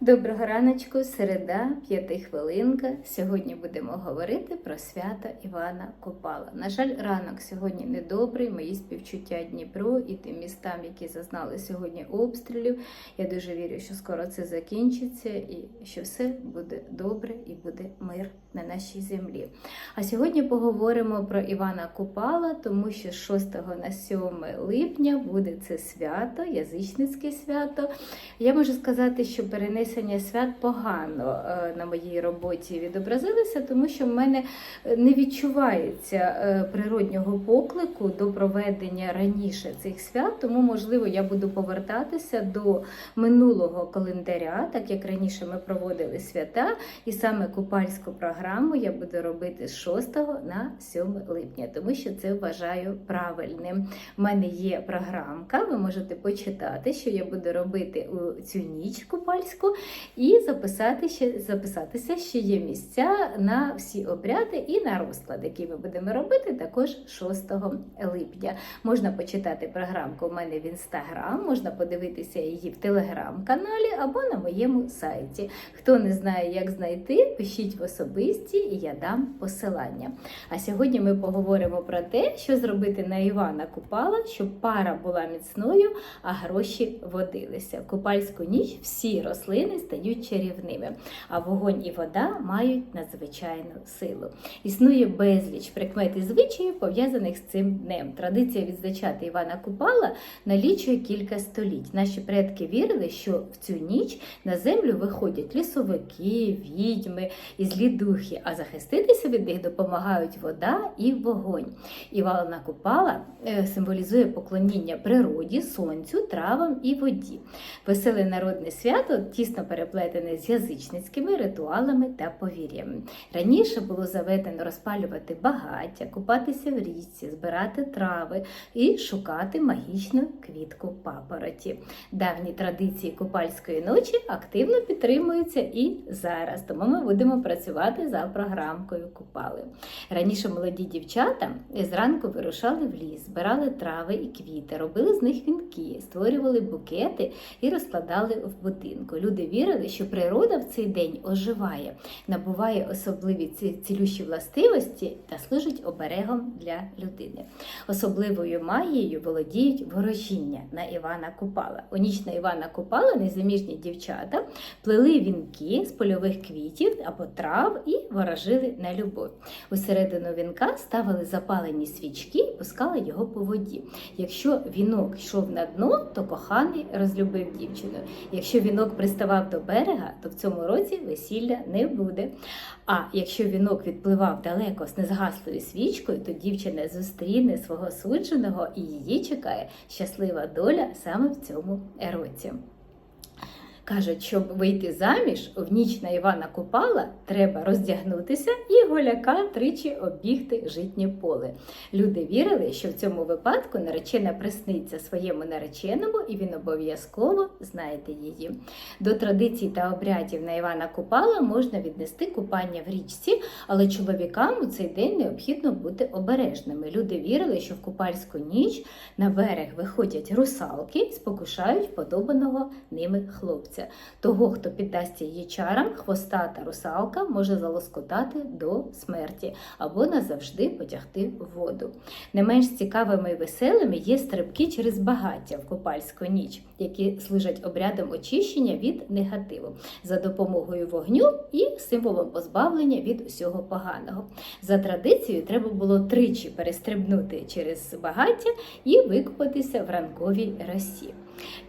Доброго раночку, середа, п'ятихвилинка. Сьогодні будемо говорити про свято Івана Купала. На жаль, ранок сьогодні недобрий. Мої співчуття Дніпро і тим містам, які зазнали сьогодні обстрілів. Я дуже вірю, що скоро це закінчиться і що все буде добре і буде мир на нашій землі. А сьогодні поговоримо про Івана Купала, тому що з 6 на 7 липня буде це свято, язичницьке свято. Я можу сказати, що перенесення свят погано е, на моїй роботі відобразилося, тому що в мене не відчувається е, природнього поклику до проведення раніше цих свят. Тому, можливо, я буду повертатися до минулого календаря, так як раніше ми проводили свята, і саме купальську програму я буду робити з 6 на 7 липня, тому що це вважаю правильним. У мене є програмка, ви можете почитати, що я буду робити у цю ніч купальську, і записати ще, записатися, що є місця на всі обряди і на розклад, який ми будемо робити також 6 липня. Можна почитати програмку у мене в інстаграм, можна подивитися її в телеграм-каналі або на моєму сайті. Хто не знає, як знайти, пишіть в особисті, і я дам посилання. А сьогодні ми поговоримо про те, що зробити на Івана Купала, щоб пара була міцною, а гроші водилися. Купальську ніч всі рослини стають чарівними, а вогонь і вода мають надзвичайну силу. Існує безліч прикмет і звичаїв, пов'язаних з цим днем. Традиція відзначати Івана Купала налічує кілька століть. Наші предки вірили, що в цю ніч на землю виходять лісовики, відьми і злі духи, а захиститися від них допомагають вода і вогонь. Івана Купала е, символізує поклоніння природі, сонцю, травам і воді. Веселе народне свято тісно переплетене з язичницькими ритуалами та повір'ями. Раніше було заведено розпалювати багаття, купатися в річці, збирати трави і шукати магічну квітку папороті. Давні традиції купальської ночі активно підтримуються і зараз, тому ми будемо працювати за програмкою Купали. Раніше молоді дівчата зранку вирушали в ліс, збирали трави і квіти, робили з них вінки, створювали букети і розкладали в будинку. Люди вірили, що природа в цей день оживає, набуває особливі цілющі властивості та служить оберегом для людини. Особливою магією володіють ворожіння на Івана Купала. У ніч на Івана Купала незаміжні дівчата плели вінки з польових квітів або трав і ворожили на любов. Усередину вінка ставили запалені свічки і пускали його по воді. Якщо вінок йшов на дно, то коханий розлюбив дівчину. Якщо вінок приставав до берега, то в цьому році весілля не буде. А якщо вінок відпливав далеко з незгаслою свічкою, то дівчина зустріне свого судженого і її чекає щаслива доля саме в цьому році. Кажуть, щоб вийти заміж в ніч на Івана Купала, треба роздягнутися і голяка тричі оббігти житнє поле. Люди вірили, що в цьому випадку наречена присниться своєму нареченому, і він обов'язково знайде її. До традицій та обрядів на Івана Купала можна віднести купання в річці, але чоловікам у цей день необхідно бути обережними. Люди вірили, що в купальську ніч на берег виходять русалки спокушають вподобаного ними хлопця. Того, хто піддасться її чарам, хвостата русалка може залоскотати до смерті або назавжди потягти в воду. Не менш цікавими і веселими є стрибки через багаття в купальську ніч, які служать обрядом очищення від негативу за допомогою вогню і символом позбавлення від усього поганого. За традицією, треба було тричі перестрибнути через багаття і викупатися в ранковій росі.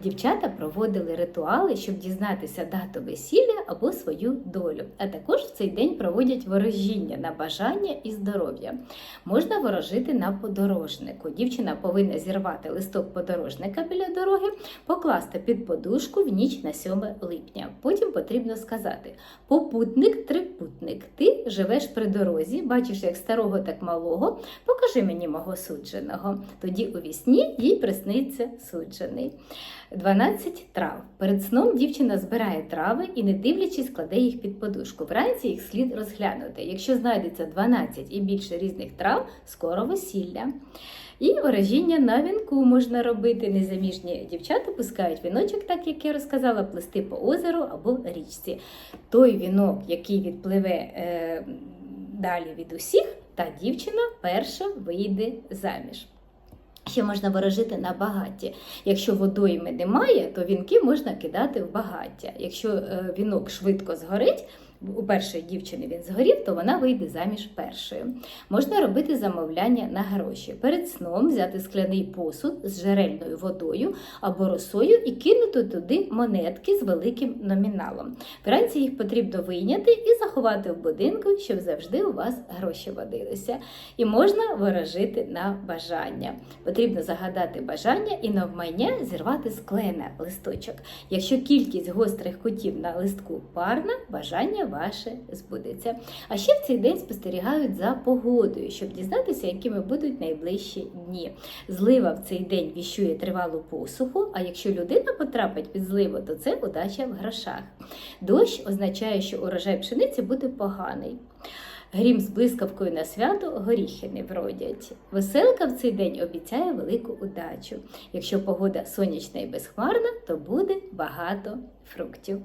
Дівчата проводили ритуали, щоб дізнатися дату весілля або свою долю. А також в цей день проводять ворожіння на бажання і здоров'я. Можна ворожити на подорожнику. Дівчина повинна зірвати листок подорожника біля дороги, покласти під подушку в ніч на 7 липня. Потім потрібно сказати: попутник, трипутник, ти живеш при дорозі, бачиш як старого, так малого. Покажи мені мого судженого. Тоді у вісні їй присниться суджений. 12 трав. Перед сном дівчина збирає трави і, не дивлячись, кладе їх під подушку. Вранці їх слід розглянути. Якщо знайдеться 12 і більше різних трав, скоро весілля. І ворожіння на вінку можна робити. Незаміжні дівчата пускають віночок, так як я розказала, плести по озеру або річці. Той вінок, який відпливе е, далі від усіх, та дівчина перша вийде заміж. Ще можна ворожити на багатті. Якщо водойми немає, то вінки можна кидати в багаття. Якщо е, вінок швидко згорить, у першої дівчини він згорів, то вона вийде заміж першою. Можна робити замовляння на гроші. Перед сном взяти скляний посуд з джерельною водою або росою і кинути туди монетки з великим номіналом. Вранці їх потрібно вийняти і заховати в будинку, щоб завжди у вас гроші водилися. І можна ворожити на бажання. Потрібно загадати бажання і навмання зірвати з клена листочок. Якщо кількість гострих кутів на листку парна, бажання ваше збудеться. А ще в цей день спостерігають за погодою, щоб дізнатися, якими будуть найближчі дні. Злива в цей день віщує тривалу посуху, а якщо людина потрапить під зливу, то це удача в грошах. Дощ означає, що урожай пшениці буде поганий. Грім з блискавкою на свято горіхи не вродять. Веселка в цей день обіцяє велику удачу. Якщо погода сонячна і безхмарна, то буде багато фруктів.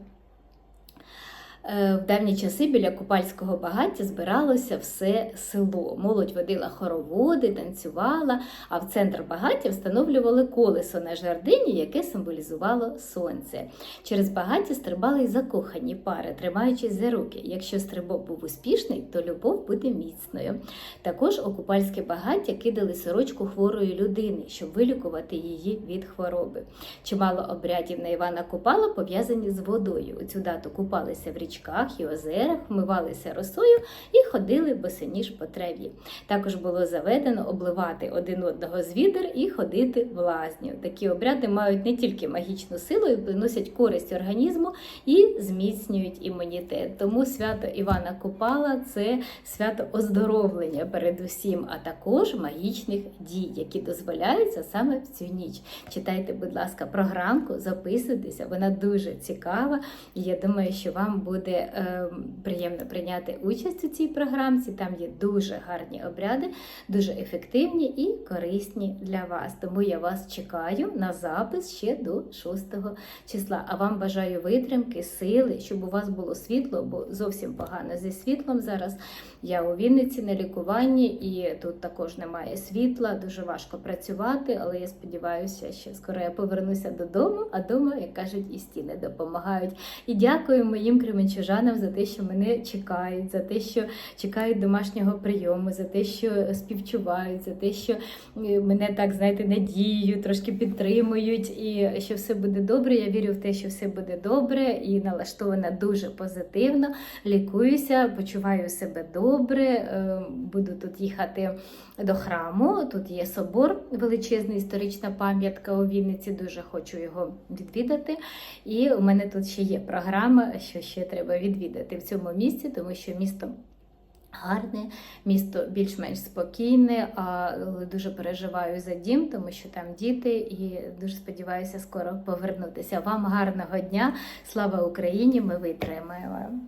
Е, В давні часи біля купальського багаття збиралося все село. Молодь водила хороводи, танцювала, а в центр багаття встановлювали колесо на жердині, яке символізувало сонце. Через багаття стрибали й закохані пари, тримаючись за руки. Якщо стрибок був успішний, то любов буде міцною. Також у купальське багаття кидали сорочку хворої людини, щоб вилікувати її від хвороби. Чимало обрядів на Івана Купала пов'язані з водою. У цю дату купалися в річках і озерах, вмивалися росою і ходили босоніж по траві. Також було заведено обливати один одного з відер і ходити в лазню. Такі обряди мають не тільки магічну силу і приносять користь організму і зміцнюють імунітет. Тому свято Івана Купала це свято оздоровлення передусім, а також магічних дій, які дозволяються саме в цю ніч. Читайте, будь ласка, програмку, записуйтеся, вона дуже цікава. І я думаю, що вам буде е, приємно прийняти участь у цій програмці. Там є дуже гарні обряди, дуже ефективні і корисні для вас. Тому я вас чекаю на запис ще до 6 числа. А вам бажаю витримки, сили, щоб у вас було світло, бо зовсім погано зі світлом зараз. Я у Вінниці на лікуванні і тут також немає світла, дуже важко працювати, але я сподіваюся, що скоро я повернуся додому, а дома, як кажуть, і стіни допомагають. І дякую моїм кременчужанам за те, що мене чекають, за те, що чекають домашнього прийому, за те, що співчувають, за те, що е, мене так, знаєте, надіють, трошки підтримують, і що все буде добре. Я вірю в те, що все буде добре і налаштована дуже позитивно. Лікуюся, почуваю себе добре. е, Буду тут їхати до храму. Тут є собор, величезна історична пам'ятка у Вінниці. Дуже хочу його відвідати. І у мене тут ще є програма, що ще треба відвідати в цьому місці, тому що місто. Гарне місто більш-менш спокійне, але дуже переживаю за дім, тому що там діти, і дуже сподіваюся скоро повернутися. Вам гарного дня! Слава Україні! Ми витримаємо!